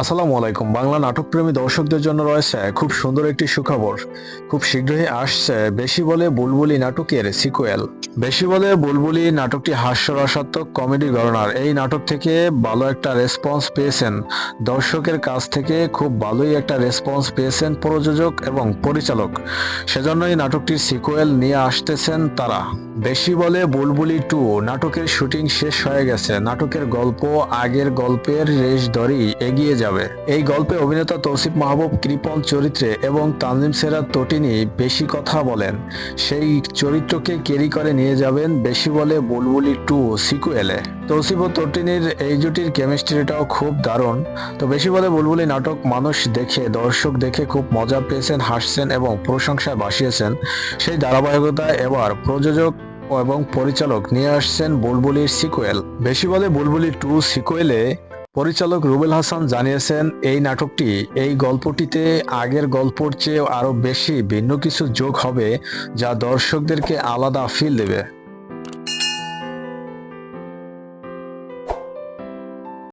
আসসালামু আলাইকুম। বাংলা নাটকপ্রেমী দর্শকদের জন্য রয়েছে খুব সুন্দর একটি সুখবর। খুব শীঘ্রই আসছে বেশি বলে বুলবুলি নাটকের সিকুয়েল। বেশি বলে বুলবুলি নাটকটি হাস্যরসাত্মক কমেডি ঘরনার। এই নাটক থেকে ভালো একটা রেসপন্স পেয়েছেন। দর্শকের কাছ থেকে খুব ভালোই একটা রেসপন্স পেয়েছেন প্রযোজক এবং পরিচালক। সেজন্যই নাটকটির সিকুয়েল নিয়ে আসতেছেন তারা। বেশি বলে বুলবুলি টু, নাটকের শুটিং শেষ হয়ে গেছে। নাটকের গল্প আগের গল্পের রেশ ধরেই এগিয়ে যাবে। এই গল্পে অভিনেতা তৌসিফ মাহবুব কৃপন চরিত্রে এবং তানজিম সেরা তটিনী বেশি কথা বলেন। সেই চরিত্রকে ক্যারি করে নিয়ে যাবেন বেশি বলে বুলবুলি টু সিকুয়েলে। তৌসিফ ও তটিনীর এই জুটির কেমিস্ট্রিটাও খুব দারুণ। তো বেশি বলে বুলবুলি নাটক মানুষ দেখে, দর্শক দেখে খুব মজা পেয়েছেন, হাসছেন এবং প্রশংসায় বাসিয়েছেন। সেই ধারাবাহিকতায় এবার প্রযোজক এবং পরিচালক নিয়ে আসছেন বুলবুলির সিকুয়েল। বেশি বলে বুলবুলি টু সিকুয়েলে পরিচালক রুবেল হাসান জানিয়েছেন, এই নাটকটি এই গল্পটিতে আগের গল্পর চেয়ে আরও বেশি ভিন্ন কিছু যোগ হবে যা দর্শকদেরকে আলাদা ফিল দেবে।